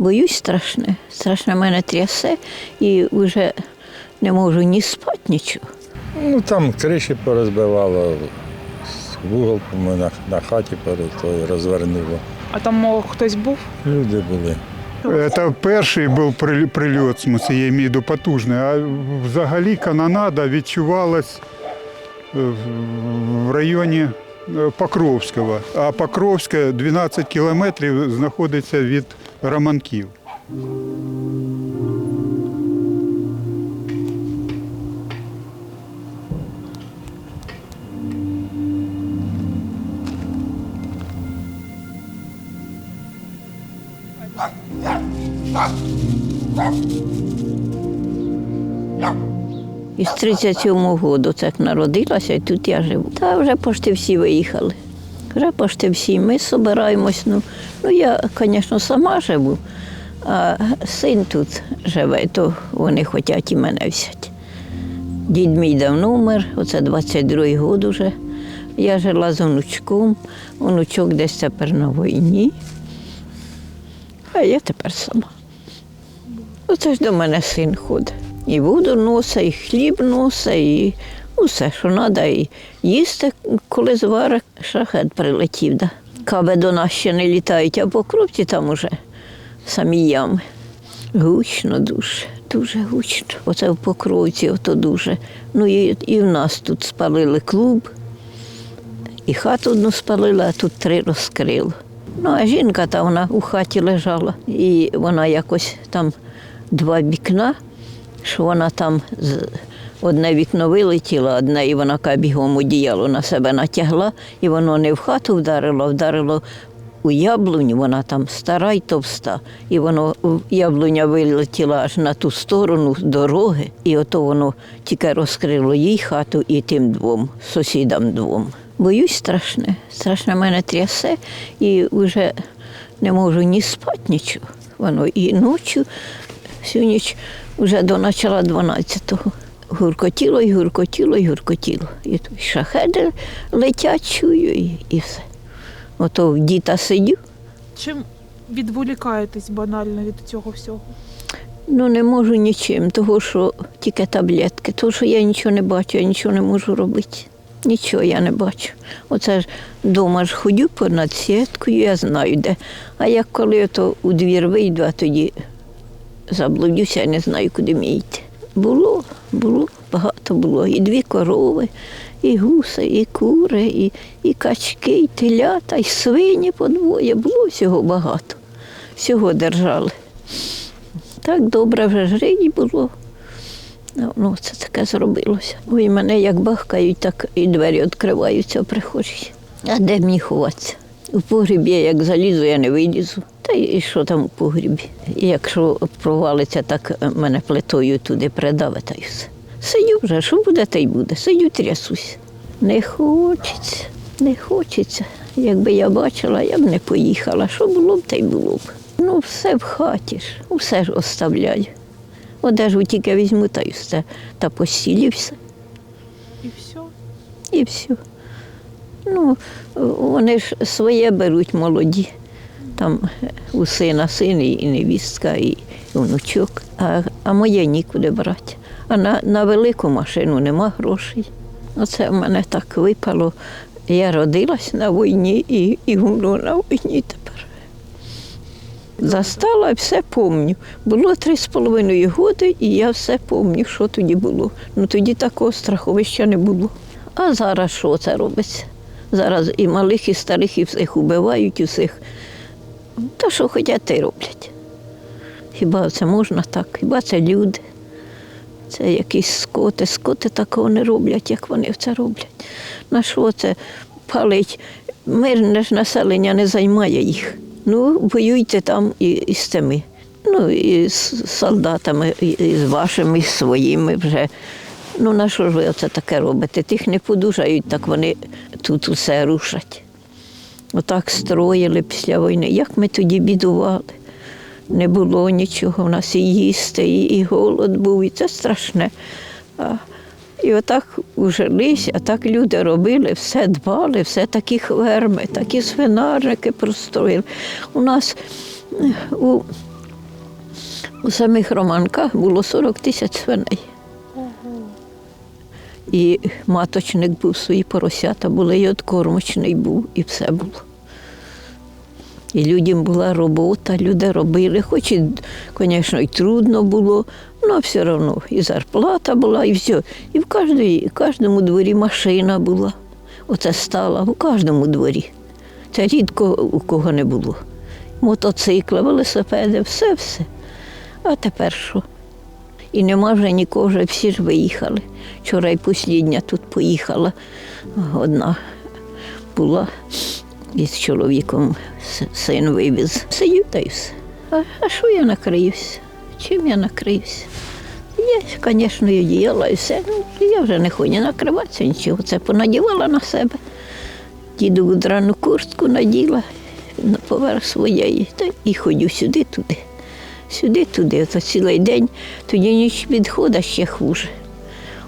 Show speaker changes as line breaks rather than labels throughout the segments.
Боюсь страшне. Страшно мене трясе і вже не можу ні спати, нічого.
Ну там криші порозбивало, вугол ми на, на хаті розвернуло.
А там мов, хтось був?
Люди були.
Це перший був приль- прильот, в смысле, я маю в виду потужний, а взагалі канонада відчувалась е, в- районі Покровського. А Покровське 12 кілометрів знаходиться від Романків.
Із 37-го року так народилася, і тут я живу. Та вже почти всі виїхали. Вже почти всі. Ми збираємось. Ну, ну я, звісно, сама живу, а син тут живе, то вони хочуть і мене взяти. Дід мій давно вмер, оце 22-й год уже. Я жила з онучком, онучок десь тепер на війні, а я тепер сама. Оце ж до мене син ходить. І воду носить, і хліб носить, і усе, що треба, і їсти, коли звари шахет прилетів. Да. Каби до нас ще не літають, а по кропці там уже самі ями. Гучно дуже, дуже гучно. Оце в покровці, ото дуже. Ну і, і в нас тут спалили клуб, і хату одну спалили, а тут три розкрили. Ну, а жінка та вона у хаті лежала, і вона якось там два вікна, що вона там одне вікно вилетіло, одне, і вона бігом одіяло на себе натягла, і воно не в хату вдарило, вдарило у яблуню, вона там стара й товста, і воно яблуня вилетіла аж на ту сторону дороги, і ото воно тільки розкрило їй хату і тим двом, сусідам двом. Боюсь страшне, страшно мене трясе, і вже не можу ні спати, нічого. Воно і ночі, всю ніч вже до начала 12-го. Гуркотіло і гуркотіло і гуркотіло. І тут шахеди летять, чую, і, і все. Ото в діта сидю,
Чим відволікаєтесь банально від цього всього?
ну не можу нічим, того що тільки таблетки, того що я нічого не бачу, я нічого не можу робити. Нічого я не бачу. Оце ж вдома ж ходю понад сіткою, я знаю де. А як коли то у двір вийду, а тоді заблудюся, я не знаю, куди мені йти. Було, було, багато було. І дві корови, і гуси, і кури, і, і качки, і телята, і свині по двоє. Було всього багато. Всього держали. Так добре вже жрині було. Ну, Ну, це таке зробилося. Ой, мене як бахкають, так і двері відкриваються в прихожій. А де мені ховатися? У погрібі, я як залізу, я не вилізу. Та і що там у погрібі? І якщо провалиться, так мене плитою туди придавить, та й все. Сидю вже, що буде, та й буде. Сидю, трясусь. Не хочеться, не хочеться. Якби я бачила, я б не поїхала. Що було б, та й було б. Ну, все в хаті ж, усе ж оставляю. Одежу тільки візьму та й все. Та постілі все.
І все.
І все. Ну, вони ж своє беруть молоді. Там у сина син і невістка, і внучок, а, а моє нікуди брати. А на, на велику машину нема грошей. Оце в мене так випало. Я родилась на війні і, і воно на війні тепер. Застала, все помню. Було три з половиною роки, і я все помню, що тоді було. Ну тоді такого страховища не було. А зараз що це робиться? Зараз і малих, і старих, і всіх убивають, усіх. Та що хочуть, те роблять. Хіба це можна так? Хіба це люди? Це якісь скоти. Скоти такого не роблять, як вони це роблять. На що це палить? Мирне ж населення не займає їх. Ну, воюйте там і, і з цими. Ну, і з солдатами, і, і з вашими, і з своїми вже. Ну, на що ж ви оце таке робите? Тих не подужають, так вони тут усе рушать. Отак строїли після війни. Як ми тоді бідували? Не було нічого, у нас і їсти, і, і голод був, і це страшне. А, і отак ужились, а так люди робили, все дбали, все такі хверми, такі свинарники простроїли. У нас у У самих Романках було 40 тисяч свиней. І маточник був, свої поросята були, і откормочний був, і все було. І людям була робота, люди робили, хоч і, звісно, і трудно було, але все одно і зарплата була, і все. І в кожній, в кожному дворі машина була. Оце стала у кожному дворі. Це рідко у кого не було. Мотоцикли, велосипеди, все, все. А тепер що? І нема вже нікого, вже всі ж виїхали. Вчора й послідня тут поїхала. Одна була із чоловіком син вивіз. Сидю та й все. А, а що я накриюся? Чим я накриюся? Я, звісно, діяла і все. Ну, я вже не хочу накриватися нічого. Це понадівала на себе. Діду драну куртку наділа на поверх своєї та і ходю сюди-туди. Сюди-туди, то цілий день, тоді ніч відходить ще хуже.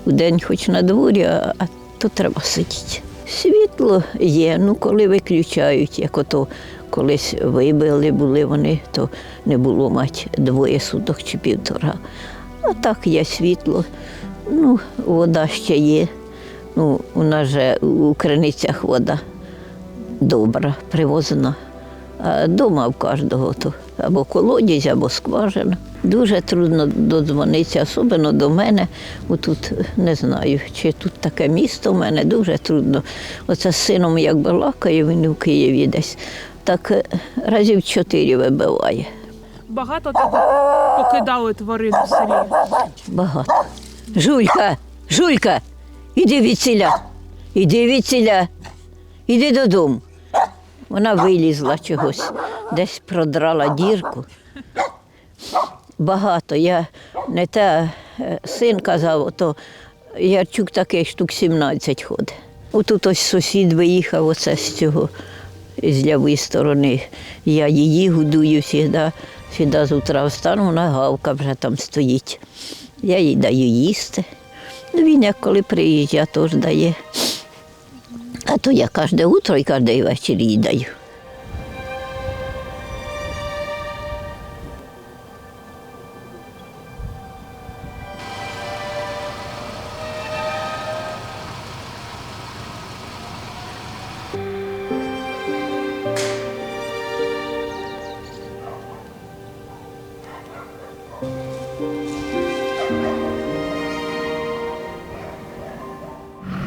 Удень хоч на дворі, а, а то треба сидіти. Світло є, ну коли виключають, як ото колись вибили були вони, то не було мать двоє суток чи півтора. А так є світло, ну, вода ще є. Ну, у нас же у криницях вода добра, привозена. А дома в кожного то або колодязь, або скважина. Дуже трудно додзвонитися, особливо до мене. Отут не знаю, чи тут таке місто в мене дуже трудно. Оце з сином як балакає, він у Києві десь. Так е, разів чотири вибиває.
Багато тебе покидали тварин в селі.
Багато. Жулька, Жулька, іди від ціля, іди від ціля, іди додому. Вона вилізла чогось, десь продрала дірку. Багато. Я не те син казав, то Ярчук такий штук 17 ходить. Отут ось сусід виїхав оце з цього, з лівої сторони. Я її годую завжди. Завжди з утра встану, вона гавка вже там стоїть. Я їй даю їсти. Ну, він як коли приїжджає, теж дає. А то я кожне утро і кожен вечір їй даю.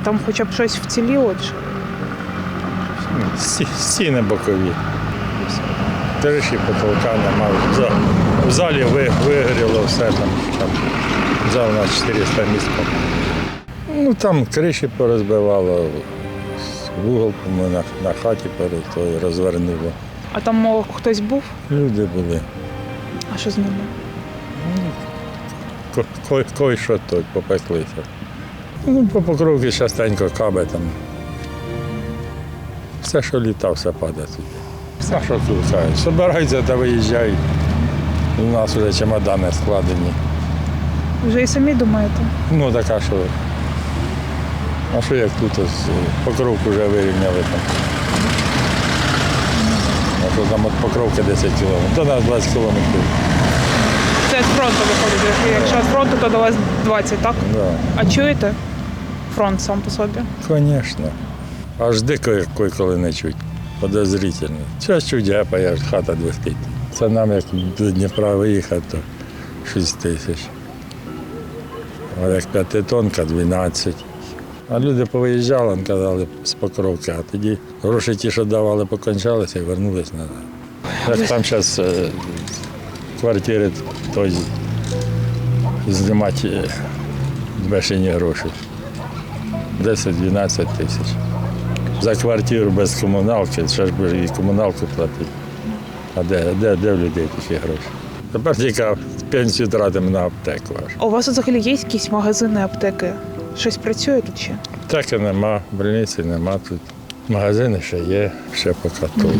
Там хоча б щось вціліло. чи?
Ну, сті- Стіни бокові. Криші потолка нема. В залі вигоріло все там. там зал на 400 місць. Ну там криші порозбивало, вугол по-моєму, на, на хаті перед розвернуло.
А там, хтось був?
Люди були.
А що з ними?
Ко- Кой, кой що тут попеклися. Ну, по покровки частенько каби там. Все, що літав, все падає туди. Все, що тут. Собираються та виїжджають. У нас вже чемодани складені.
Вже і самі думаєте?
Ну, така що. А що як тут ось, е, покровку вже вирівняли там. А то там від покровки 10 кілометрів. До нас 20 кілометрів.
Це з фронту виходить. Якщо з фронту, то до вас 20, так?
Да.
А чуєте? Фронт сам по собі.
Звісно. Аж дико коли не чуть. Подозрительно. Час чуть гепає, аж хата двихтить. Це нам як до Дніпра виїхати, то 6 тисяч. А як п'ятитонка 12. А люди повиїжджали, казали з покровки, а тоді гроші ті, що давали, покончалися і вернулись назад. Як там зараз квартири той знімати е, бешені гроші. 10-12 тисяч. За квартиру без комуналки, ще ж і комуналку платити. А де, де, де в людей такі гроші? Тепер тільки пенсію тратимо на аптеку.
А у вас взагалі є якісь магазини, аптеки? Щось працює тут ще?
Аптеки нема, больниці нема тут. Магазини ще є, ще поки той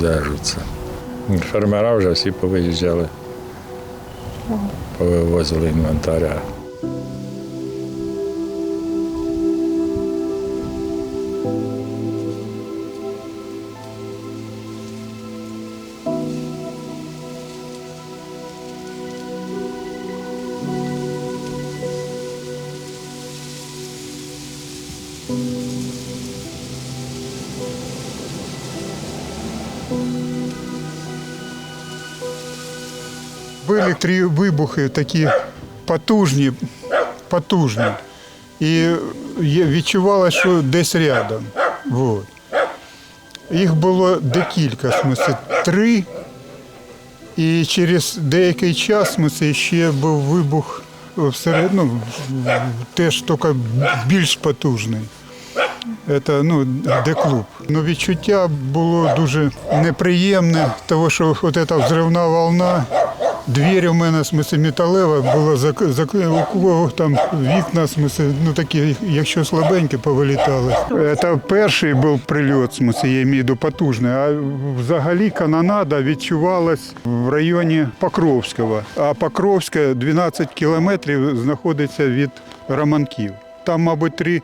держаться. Фермера вже всі повиїжджали, повивозили інвентаря.
Были три вибухи такие потужні, потужні. І відчувалося, що десь рядом. Вот. Їх було декілька, в смысле, три. І через деякий час в ще був вибух всередину, теж тільки більш потужний. Це ну, де клуб. Ну, відчуття було дуже неприємне, тому що от ця взривна волна, двері у мене в смысле, металева була зак... зак... у кого там вікна, в смысле, ну такі, якщо слабенькі, повилітали. Це перший був прильот, в смысле, я маю в виду потужний, а взагалі канонада відчувалась в районі Покровського. А Покровське 12 кілометрів знаходиться від Романків. Там, мабуть, три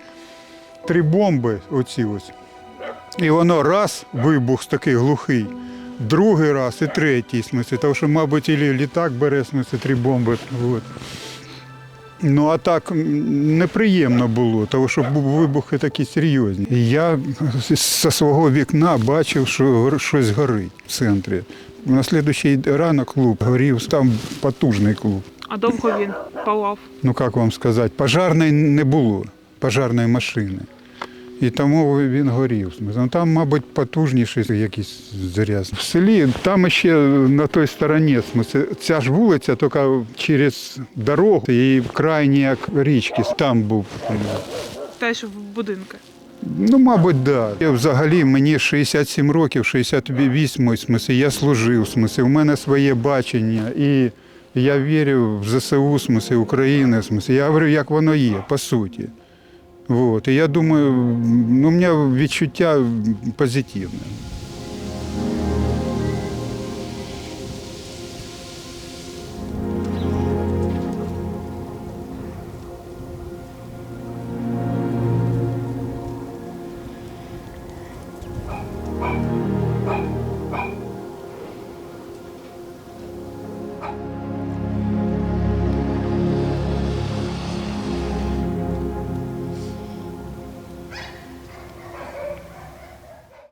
три бомби оці ось. І воно раз вибух такий глухий, другий раз і третій, в смысле, тому що, мабуть, і літак бере, в смысле, три бомби. От. Ну а так неприємно було, тому що вибухи такі серйозні. Я зі свого вікна бачив, що щось горить в центрі. На слідуючий ранок клуб горів, там потужний клуб.
А довго він палав.
ну як вам сказати, пожарної не було, пожарної машини І тому він горів. Ну, Там, мабуть, потужніший якийсь заряд. В селі там ще на той стороні, в смысле, ця ж вулиця, тільки через дорогу і крайній як річки, там був.
Теж в будинки.
Ну, мабуть, так. Да. Взагалі мені 67 років, 68, в смысле, я служив, в смысле, у мене своє бачення. І я вірю в ЗСУ, в смысле, України, в смысле, я говорю, як воно є, по суті. Вот. І я думаю, ну, у мене відчуття позитивне.